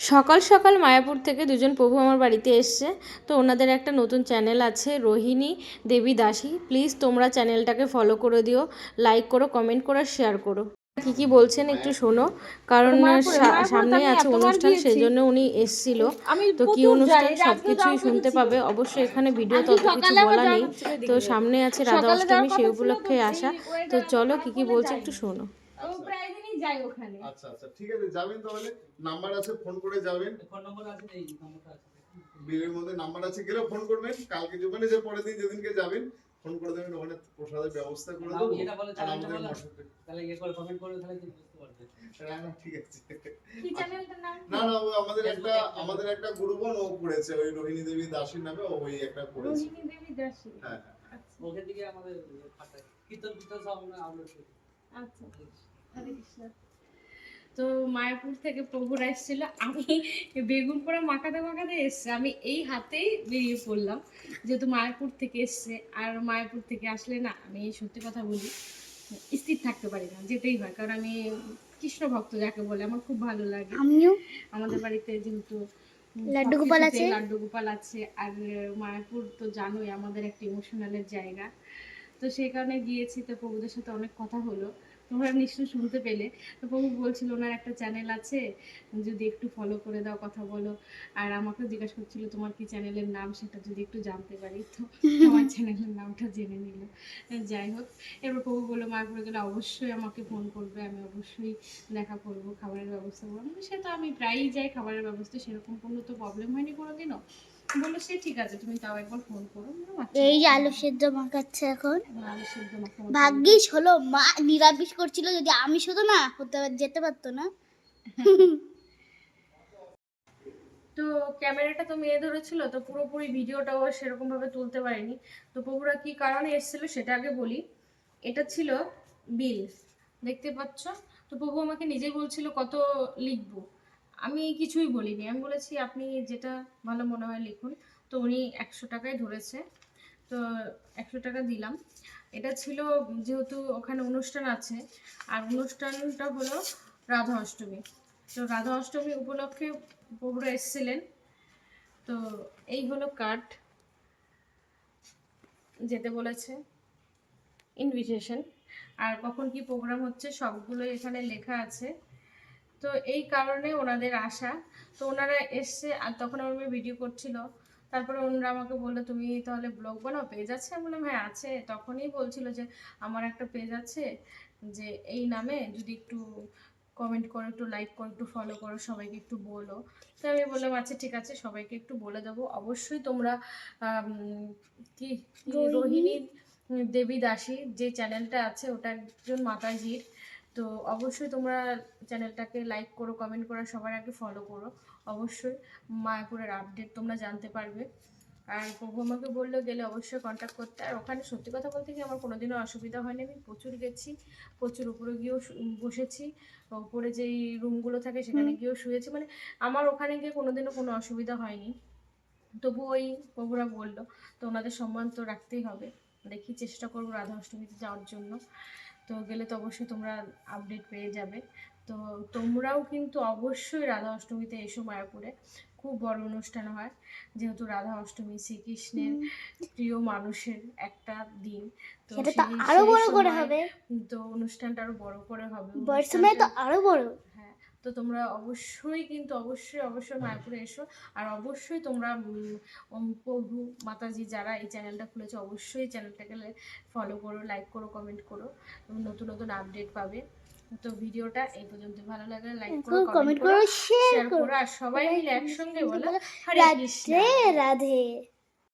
সকাল সকাল মায়াপুর থেকে দুজন প্রভু আমার বাড়িতে এসছে। তো ওনাদের একটা নতুন চ্যানেল আছে রোহিণী দেবী দাসী। প্লিজ তোমরা চ্যানেলটাকে ফলো করে দিও লাইক করো কমেন্ট করো শেয়ার করো। কি কি বলছেন একটু শোনো কারণ সামনে আছে অনুষ্ঠান সেই জন্য উনি এসছিল। তো কি অনুষ্ঠান সবকিছুই শুনতে পাবে। অবশ্যই এখানে ভিডিও তত কিছু বলা নেই। তো সামনে আছে রাধা অষ্টমী সেই উপলক্ষে আসা। তো চলো কি কি বলছে একটু শোনো। যাই ওখানে। আচ্ছা আচ্ছা ঠিক আছে যাবেন তাহলে। নাম্বার আছে ফোন করে যাবেন। ফোন নম্বর আছে এই নম্বরটা আছে। বিলের মধ্যে নাম্বার আছে গেলে ফোন করবেন। কালকে যে পরের দিন যেদিনকে যাবেন ফোন করে দেবেন ওখানে প্রসাদের ব্যবস্থা করে দেবো। আর আমাদের তাহলে ইয়ে করে কমেন্ট করবে তাহলে তুমি বুঝতে পারবে। ঠিক আছে। কি চ্যানেলটার নাম? না না আমাদের একটা আমাদের একটা গুরুবন ও করেছে ওই রোহিণী দেবী দাসীর নামে ও ওই একটা করেছে। রোহিণী দেবী দাসী? হ্যাঁ হ্যাঁ। আচ্ছা। ওখান থেকে আমাদের কীর্তন কীর্তন সব আমরা আপলোড করি। আচ্ছা। হরে কৃষ্ণ তো মায়াপুর থেকে প্রভুরা এসেছিল। আমি বেগুন পোড়া মাখাতে মাখাতে এসছে। আমি এই হাতেই বেরিয়ে পড়লাম যেহেতু মায়াপুর থেকে এসছে। আর মায়াপুর থেকে আসলে না আমি সত্যি কথা বলি স্থির থাকতে পারি না যেতেই হয়। কারণ আমি কৃষ্ণ ভক্ত যাকে বলে আমার খুব ভালো লাগে। আমিও। আমাদের বাড়িতে যেহেতু লাড্ডু গোপাল আছে। লাড্ডু গোপাল আছে। আর মায়াপুর তো জানোই আমাদের একটা ইমোশনালের জায়গা। তো সেই কারণে গিয়েছি। তো প্রভুদের সাথে অনেক কথা হলো। তোমরা নিশ্চয়ই শুনতে পেলে। তো প্রভু বলছিল ওনার একটা চ্যানেল আছে যদি একটু ফলো করে দাও কথা বলো। আর আমাকে জিজ্ঞাসা করছিল তোমার কি চ্যানেলের নাম? সেটা যদি একটু জানতে পারি। তো আমার চ্যানেলের নামটা জেনে নিল। যাই হোক এবার প্রভু বলল মা গেলে অবশ্যই আমাকে ফোন করবে আমি অবশ্যই দেখা করব খাবারের ব্যবস্থা করব। সে তো আমি প্রায়ই যাই খাবারের ব্যবস্থা সেরকম কোনো তো প্রবলেম হয়নি কোনোদিনও। বলল সে ঠিক আছে তুমি তাও একবার ফোন করো। আমি আচ্ছা, এই যে আলু সেদ্ধ মাখাচ্ছে এখন। মাখা ভাগ্যিস হলো মা নিরামিষ করছিল যদি আমিষ হতো না হতে যেতে পারতো না। তো ক্যামেরাটা তো মেয়ে ধরেছিল তো পুরোপুরি ভিডিওটাও সেরকম ভাবে তুলতে পারিনি। তো প্রভুরা কি কারণে এসেছিল সেটা আগে বলি। এটা ছিল বিল দেখতে পাচ্ছ? তো প্রভু আমাকে নিজেই বলছিল কত লিখব। আমি কিছুই বলিনি। আমি বলেছি, আপনি যেটা ভালো মনে হয় লিখুন। তো উনি একশো টাকায় ধরেছে। তো একশো টাকা দিলাম। এটা ছিল যেহেতু ওখানে অনুষ্ঠান আছে। আর অনুষ্ঠানটা হলো রাধা অষ্টমী। তো রাধা অষ্টমী উপলক্ষে প্রভুরা এসেছিলেন। তো এই হলো কার্ড যেতে বলেছে। ইনভিটেশন আর কখন কি প্রোগ্রাম হচ্ছে সবগুলোই এখানে লেখা আছে। তো এই কারণে ওনাদের আসা তো ওনারা এসছে আর তখন আমার মেয়ে ভিডিও করছিল। তারপরে ওনারা আমাকে বলল তুমি তাহলে ব্লগ বানাও পেজ আছে? আমি বললাম হ্যাঁ আছে। তখনই বলছিল যে আমার একটা পেজ আছে যে এই নামে যদি একটু কমেন্ট করো একটু লাইক করো একটু ফলো করো সবাইকে একটু বলো। তো আমি বললাম আচ্ছা ঠিক আছে সবাইকে একটু বলে দেবো। অবশ্যই তোমরা কি রোহিণী দেবী দাসী যে চ্যানেলটা আছে ওটা একজন মাতাজির তো অবশ্যই তোমরা চ্যানেলটাকে লাইক করো কমেন্ট করো সবার আগে ফলো করো। অবশ্যই মায়াপুরের আপডেট তোমরা জানতে পারবে। আর প্রভু আমাকে বলল গেলে অবশ্যই কন্ট্যাক্ট করতে। আর ওখানে সত্যি কথা বলতে কি আমার কোনোদিনও অসুবিধা হয়নি। আমি প্রচুর গেছি প্রচুর উপরে গিয়েও বসেছি। উপরে যেই রুমগুলো থাকে সেখানে গিয়েও শুয়েছি। মানে আমার ওখানে গিয়ে কোনোদিনও কোনো অসুবিধা হয়নি। তবু ওই প্রভুরা বলল তো ওনাদের সম্মান তো রাখতেই হবে। দেখি চেষ্টা করব রাধা অষ্টমীতে যাওয়ার জন্য। তো গেলে তো অবশ্যই তোমরা আপডেট পেয়ে যাবে। তো তোমরাও কিন্তু অবশ্যই রাধা অষ্টমীতে এসো মায়াপুরে। খুব বড় অনুষ্ঠান হয় যেহেতু রাধা অষ্টমী শ্রীকৃষ্ণের প্রিয় মানুষের একটা দিন। তো আরও বড় করে হবে। তো অনুষ্ঠানটা আরও বড় করে হবে। সময় তো আরও বড়। তো তোমরা অবশ্যই কিন্তু অবশ্যই অবশ্যই মায়াপুরে এসো। আর অবশ্যই তোমরা প্রভু মাতাজি যারা এই চ্যানেলটা খুলেছে অবশ্যই চ্যানেলটাকে ফলো করো লাইক করো কমেন্ট করো। নতুন নতুন আপডেট পাবে। তো ভিডিওটা এই পর্যন্ত ভালো লাগলে লাইক করো কমেন্ট করো শেয়ার করো আর সবাই মিলে একসঙ্গে বলো হরে কৃষ্ণ। রাধে।